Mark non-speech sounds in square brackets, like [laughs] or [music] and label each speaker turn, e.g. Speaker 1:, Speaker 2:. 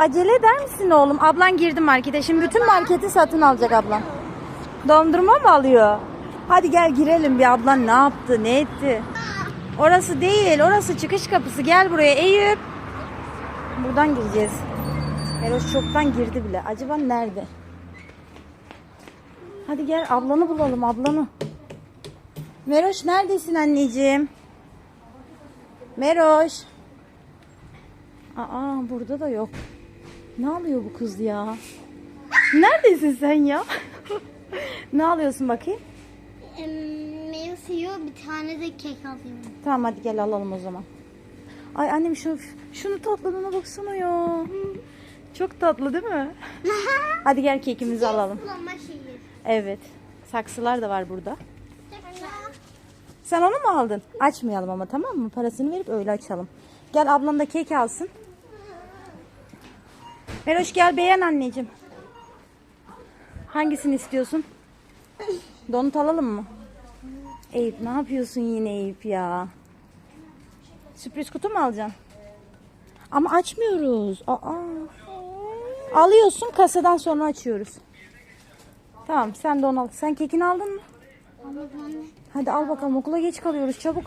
Speaker 1: acele eder misin oğlum? Ablan girdi markete. Şimdi bütün marketi satın alacak ablan. Dondurma mı alıyor? Hadi gel girelim bir ablan ne yaptı ne etti? Orası değil orası çıkış kapısı. Gel buraya Eyüp. Buradan gireceğiz. Meroş çoktan girdi bile. Acaba nerede? Hadi gel ablanı bulalım ablanı. Meroş neredesin anneciğim? Meroş. Aa burada da yok. Ne alıyor bu kız ya? Neredesin sen ya? [laughs] ne alıyorsun bakayım?
Speaker 2: Meyve suyu bir tane de kek alayım.
Speaker 1: Tamam hadi gel alalım o zaman. Ay annem şu şunu tatlılığına baksana ya. Çok tatlı değil mi? [laughs] Hadi gel kekimizi alalım. Evet. Saksılar da var burada. Sen onu mu aldın? Açmayalım ama tamam mı? Parasını verip öyle açalım. Gel ablam da kek alsın. Meroş gel beğen anneciğim. Hangisini istiyorsun? Donut alalım mı? Eyüp ne yapıyorsun yine Eyüp ya? Sürpriz kutu mu alacaksın? Ama açmıyoruz. Aa. Alıyorsun kasadan sonra açıyoruz. Tamam sen de onu al. Sen kekini aldın mı? Hadi al bakalım okula geç kalıyoruz çabuk.